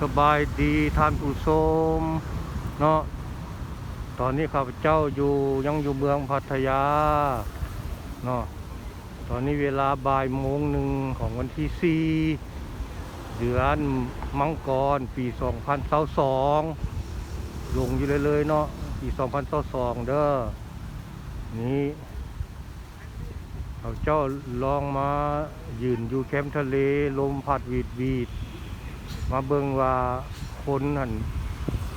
สบายดีท่านผู้ชมเนาะตอนนี้ข้าพเจ้าอยู่ยังอยู่เมืองพัทยาเนาะตอนนี้เวลาบ่ายโมงหนึ่งของวันที่สี่เดือนมังกรปี2022ลงอยู่เลยเลยเนาะปี2022เด้อนี่ เขาเจ้าลองมายืนอยู่แคมป์ทะเล ลมพัดวีดวีด มาเบิ่งว่าคนหัน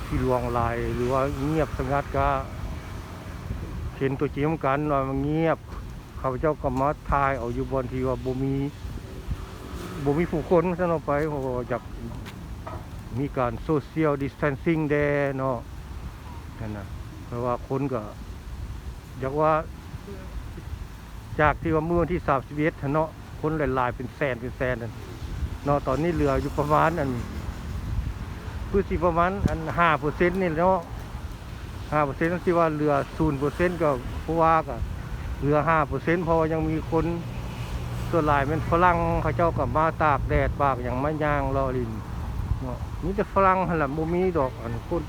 ที่ลวงลายหรือว่าเงียบสงัดก็เห็นตัวจริงเหมือนกันว่ามันเงียบเขาเจ้าก็มาทายเอาอยู่บนที่ว่าบ่มีบ่มีผู้คนซะเนาะไปเพราะว่าจากมีการโซเชียลดิส a ทนซิ่งแดเนาะนั่นน่ะเพราะว่าคนก็อยากว่า จากที่ว่าเมื่อวันที่31เนาะคนหลายๆเป็นแสนเป็นแสนนั่นเนาะตอนนี้เหลืออยู่ประมาณอันคือสิประมาณอัน5%นี่เนาะ5%ที่ว่าเหลือ0%ก็ผู้ว่าก็เหลือ5%เพราะว่ายังมีคนส่วนหลายเป็นฝรั่งเขาเจ้าก็มาตากแดดปากอย่างมะยางรอลินเนาะมีแต่ฝรั่งหันละบ่มีดอกอันคน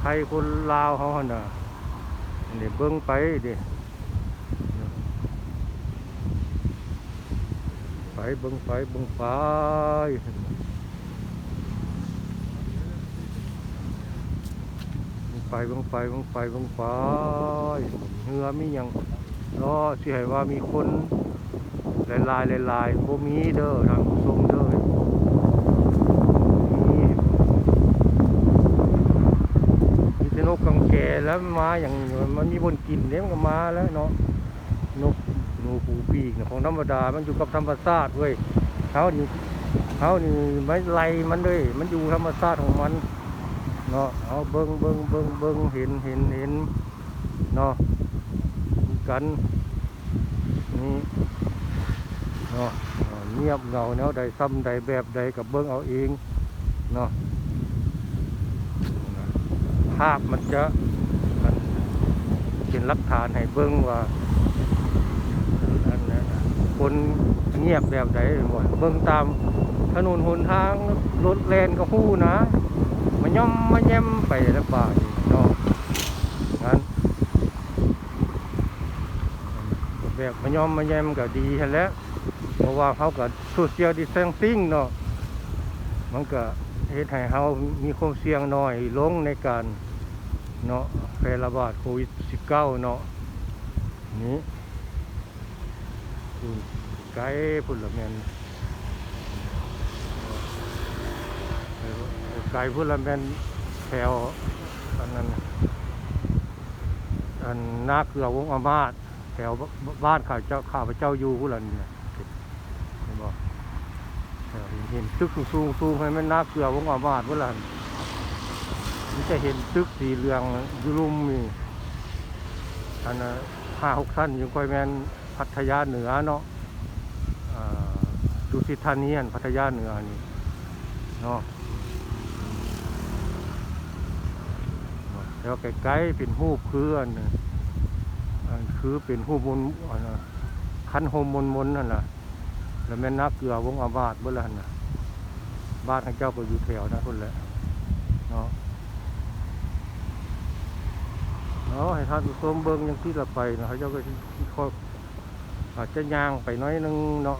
ไทยคนลาวเขาหันน่ะอันนี้เบิ่งไปเด้ไป เบิ่งไปเบิ่งไปเบิ่งไปเบิ่งไปเบิ่งไปเบิ่งไปเหือมีหยังรอสิให้ว่ามีคนหลายๆหลายๆบ่มีเด้อทางผู้ชมเด้อมีแต่นกกังแกแล้วมาอย่างมันมีบนกินเด้มันก็มาแล้วเนาะ นูหูปีกนะของธรรมดา มันอยู่กับธรรมชาติเว้ยเขานี่เขานี่ไม่ไล่มันเลย มันอยู่ธรรมชาติของมันเนาะเอาเบิ้งเบิ้งเบิ้งเบิ้งเห็นเห็นเห็นเนาะกันนี่เนาะเงียบเงาแนวใดซ้ำใดแบบใดกับเบิ้งเอาเองเนาะภาพมันจะมันเป็นหลักฐานให้เบิ้งว่า คนเงียบแบบใดหมดเบิ่งตามถนนหนทางรถแลนก็ฮู้นะมันย่อมมาแย่มไปแล้วบาดเนาะงั้นแบบมันย่อมมาแย่มก็ดีทันแล้วเพราะว่าเขาก็โซเชียลดิส a ทนซิ่งเนาะมันก็เฮ็ดให้เขามีความเสี่ยงน้อยลงในการเนาะแพร่ระบาดโควิด -19 เนาะนี้ อืมไกลพุ่นละแมนไกลพุ่นละแมนแถวอันนั้นอันนาเกลือวงอามาตแถวบ้านข้าเจ้าข้าพเจ้าอยู่พุ่นละเนี่นะเห็นบ่แถวเห็นตึกสูงสูงสูงให้มันนาเกลือวงอามาตพุ่นละมันจะเห็นตึกสีเหลืองอยู่ลุ่มนี่อันห้าหกชั้นอยู่ค่อยแมน พัทยาเหนือเนาะดุสิตธานีอันพัทยาเหนือนี่เนาะแล้วใกล้ๆเป็นหูปคืออันน่อนคือเป็นหูปมนอนะคันโฮมมนมนนั่นแหละแล้วแม่นักเกลือวงอาบาดเบิ่ละหั่นน่ะบ้านของเจ้าก็อยู่แถวนั้นพุ่นแหละเนาะเนาะให้ท่านผู้ชมเบิ่งยังที่ละไปนะเขาเจ้าก็สิคอย อาจจะย่างไปน้อยหนึงเนาะ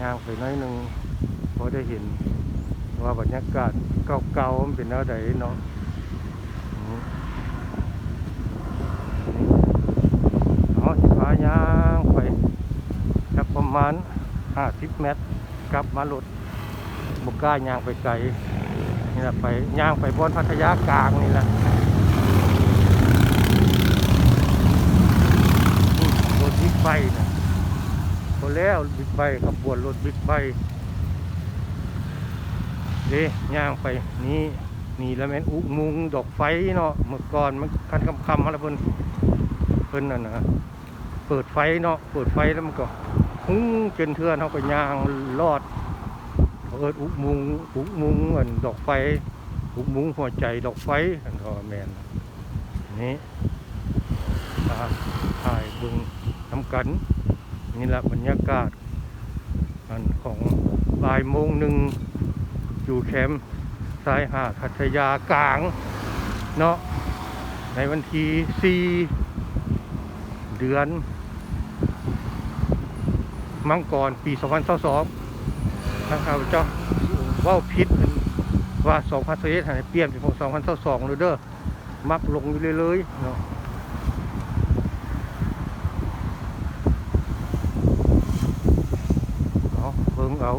ย่างไปน้อยหนึงพอได้เห็นว่าบรรยากาศเก่าๆมันเป็นแนวใดเนาะอืมเอาสิพาย่างไปสักประมาณ50เมตรกลับมารถบกล้าย่างไปไกลนี่แหละไปย่างไปบนพัทยากลางนี่แหละ รถ บิ๊กไบค์นะพอแล้วบิ๊กไบค์ขบวนรถบิ๊กไบค์เด้ย่างไปนี่นี่แล้วแม่นอุมุงดอกไฟเนาะเมื่อก่อนมันคันคำคำอะไรเพิ่นเพิ่นน่ะนะเปิดไฟเนาะเปิดไฟแล้วมันก็หุ้งจนเทือนเขาก็ย่างลอดเอิดอุมุงอุมุงเหมือนดอกไฟอุมุงหัวใจดอกไฟอันก็แมนนี่ถ่ายบึง ทำกันนี่แหละบรรยากาศอันของบ่ายโมงหนึ่งอยู่แคมป์ชายหาดพัทยากลางเนาะในวันที่ 4 เดือน มังกรปี 2022ถ้าข้าพเจ้าว่าพิษว่า 2021เปลี่ยนเป็นของ2022เลยเด้อมักลงอยู่เลยๆเนาะ เอา เบิ่งเอา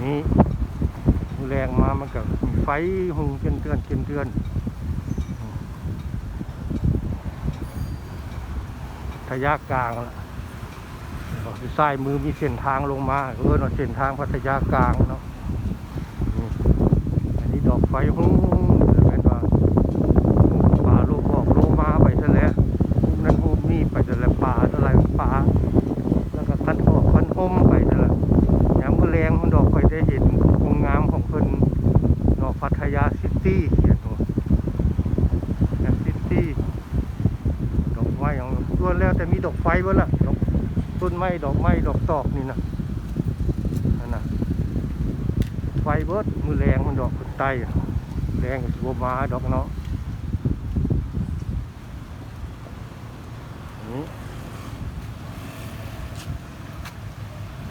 นี่แรงมามันก็มีไฟหุงเตือนเตือนเตือนเตือนทะยากลางละที่ซ้ายมือมีเส้นทางลงมาเออเนาะเส้นทางพัทยากลางเนาะอันนี้ดอกไฟหุงแม่นว่าป่าโลกบอกโลมาไปซะแล้ว ภูมินั้นภูมินี่ไปแต่ละป่าแต่ละป่าแล้วก็คันหอกคันห่มไปแต่ละยามมื้อแรงมันดอกไปได้เห็นคงงามของเพิ่นดอกพัทยาซิตี้เขียนตัวแอนซิตี้ดอกไม้ของส่วนแล้วแต่มีดอกไฟบ่ล่ะดอกต้น ไม้ดอกไม้ดอกตอกนี่นะนั่นนะไฟเบิดมือแรงมันดอกคนใต้อะแรงก็สิบ่มาดอกเนาะนี่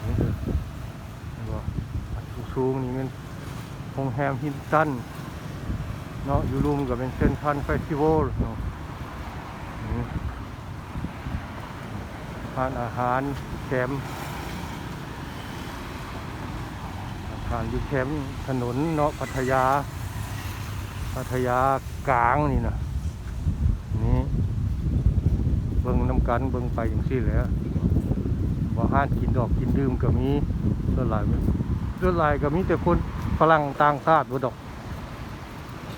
นี่คือบอกสูงๆนี่มันโรงแรมฮินตันเนาะอยู่รุมกับเป็นเซนทรันเฟสติวัลเนาะนี่ร้านอาหารแคมป์อาหารอยู่แคมป์ถนนเนาะพัทยา พัทยากลางนี่นะนี่เบิ่งน้ำกันเบิ่งไปอย่างซี่แหละว่ห้านกินดอกกินดื่มก็มีส่วนหลายมันส่วนหลายก็มีแต่คนฝรั่งต่างชาติบ่ดอก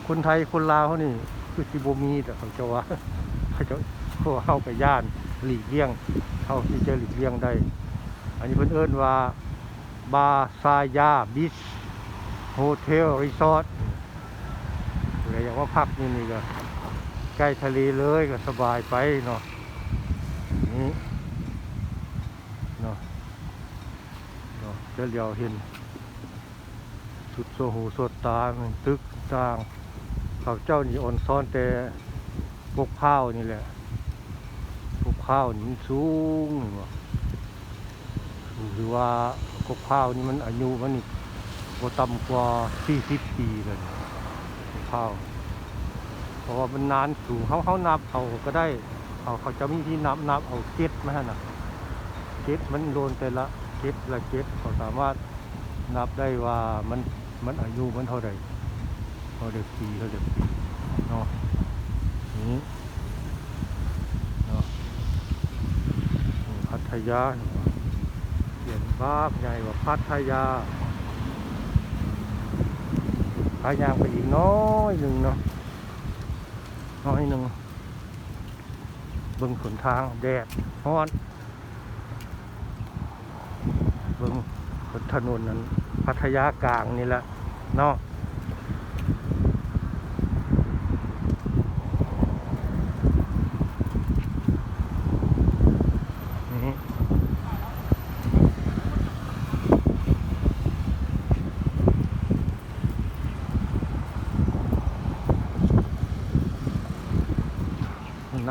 คนไทยคนลาวเขานี่คือสิบ่มีแต่เขาจะว่าเขาจะเขาเข้าไปย่าน หลีกเลี่ยงเขาที่จะหลีกเลี่ยงได้ อันนี้เพิ่นเอิ้นว่าบาซายาบิชโฮเทลรีสอร์ทเลยอย่ากว่าพักนี่นี่ก็ใกล้ทะเลเลยก็สบายไปเนาะนี่เนาะเนาะจะเลียวเห็น สุดโซหูสดตาตึกต่างเขาเจ้านี่อ่อนซ้อนแต่พวกข้าวนี่แหละ ข้าวนี่มันสูงหรือว่าพวกข้าวนี่มันอายุมันนี่บ่ต่ำกว่า40ปีเลยข้าวเพราะว่ามันนานสูงเขาเขานับเอาก็ได้เขาเขาจะมีที่นับนับเอาเก็ดมาให้นะเก็ดมันโดนแต่ละเก็ดละเก็ดเขาสามารถนับได้ว่ามันมันอายุมันเท่าไหร่เท่าเด็กปีเท่าเด็กปีเนาะนี่เนาะนี่พั ทยาเขียนบ้าบใหญ่ว่าพัทยาพายางไปอีกน้อยหนึ่งเนาะน้อยหนึ่งเบิ่งขนทางแดดร้อนเบิ่งบนถนนนั้นพัทยากลางนี่แหละเนาะ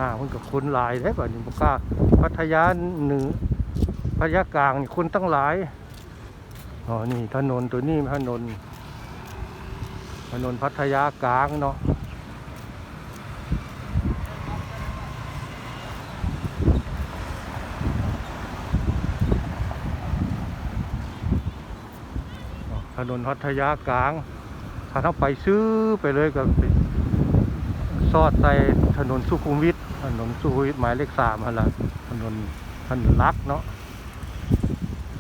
น้ามันกับคนหลายได้ป่ะนี่บกล้าพัทยาเหนือพัทยากลางนี่คนตั้งหลายอ๋อนี่ถนนตัวนี้ถนนถนนพัทยากลางเนาะถนนพัทยากลาง ถ้าเราไปซื้อไปเลยก็ซอดใส่ถนนสุขุมวิท ถนนสุขุมวิทหมายเลขสามหั่นละถนนถนนลักเนาะ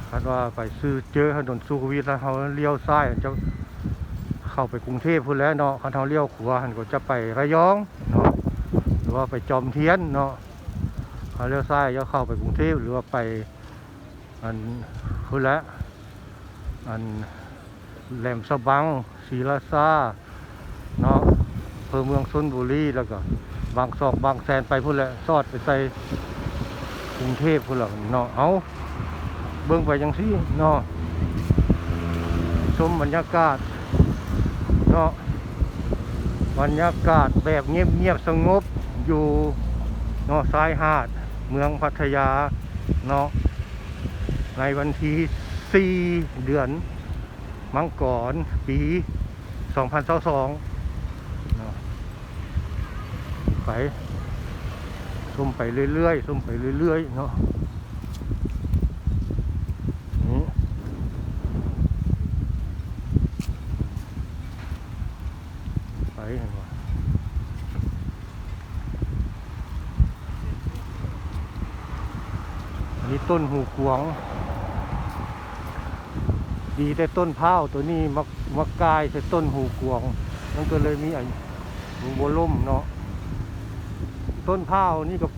คาดว่าไปซื้อเจอถนนสุขุมวิทแล้วเขาเลี้ยวซ้ายจะเข้าไปกรุงเทพพูดแล้วเนาะคันเขาเลี้ยวขวาหันก็จะไประยองเนาะหรือว่าไปจอมเทียนเนาะเขาเลี้ยวซ้ายจะเข้าไปกรุงเทพหรือว่าไปอันพูดแล้วอันแหลมสะบังศรีราชาเนาะอำเภอเมืองชนบุรีแล้วก็ บางซอกบางแสนไปพุ่นแหละซอดไปใส่กรุงเทพพุ่นละเนาะเอาเบิ่งไปจังซี่เนาะชมบรรยากาศเนาะบรรยากาศแบบเงียบๆสงบอยู่เนาะชายหาด เมืองพัทยาเนาะในวันที่ 4 เดือน มังกรปี 2022เนาะ ไปชมไปเรื่อยๆชมไปเรื่อยๆ เนาะไปเห็นบ่อันนี้ต้นหูกวง ดีแต่ต้นพร้าตัวนี้มักมักกายแต่ต้นหูกวง มันก็เลยมีอายุบัวล่มเนาะ ต้นพร้าวนี่กับ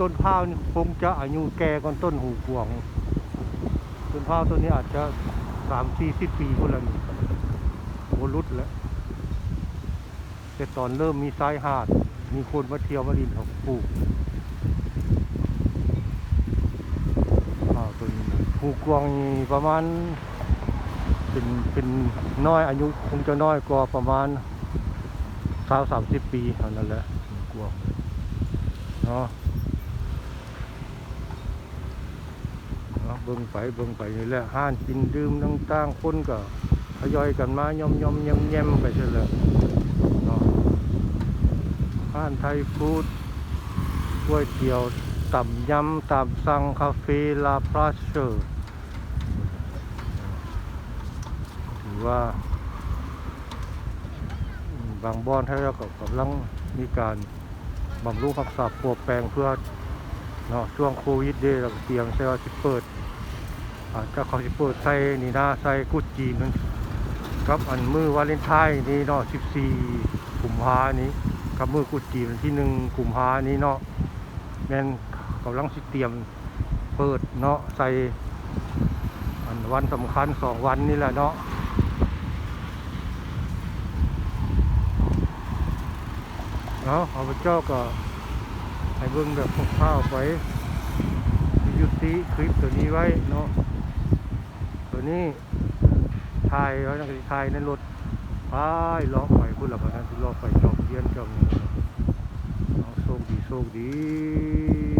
ต้นพร้าวนี่คงจะอายุแก่กว่าต้นหูกวางต้นพร้าวต้นนี้อาจจะสามสี่สิบปีคนละนี่โบรุษแล้วแต่ตอนเริ่มมีสายหาด มีคนมาเที่ยวมาลินเขาปลูกอ้าวตัวนี้นหูกวางประมาณเป็นเป็นน้อยอายุคงจะน้อยกว่าประมาณสาวสามสิบปีเท่านั้นแหละกลัวเนาะเบิ่งไปเบิ่งไปนี่แหละห้านกินดื่มต่างๆคนก็ทยอยกันมาย่อมย่อมแยมแยมไปเช่นแหละเนาะห้านไทยฟู้ดก๋วยเตี๋ยวต่ำยำตามสั่งคาเฟ่ลาพลาเชอร์ถือว่าบางบ้านให้เราก็กำลังมีการ บำรุงรักษาปลวกแปลงเพื่อเนาะช่วงโควิดเดย์เราก็เตียมใช่ว่าจะเปิดอาจจะเขาจะเปิดใส่นี่นะใส่กุดจีนนั่นครับอันมือวาเลนไทน์นี่เนาะ14กุมภานี้กับมือกุดจีนวันที่หนึ่งกุมภานี้เนาะแม่นกำลังสิเตรียมเปิดเนาะใส่อันวันสำคัญสองวันนี่แหละเนาะ เนาะเอาพเจ้าก็ให้เบิ่งแบบคร่าวไปยุติคลิปตัวนี้ไว้เนาะตัวนี้ถ่ายไว้ในถ่ายในรถไปล้อไปพุ่นละพนันที่ล้อไปจอบเยียนจอบเอาโชคดีโชคดี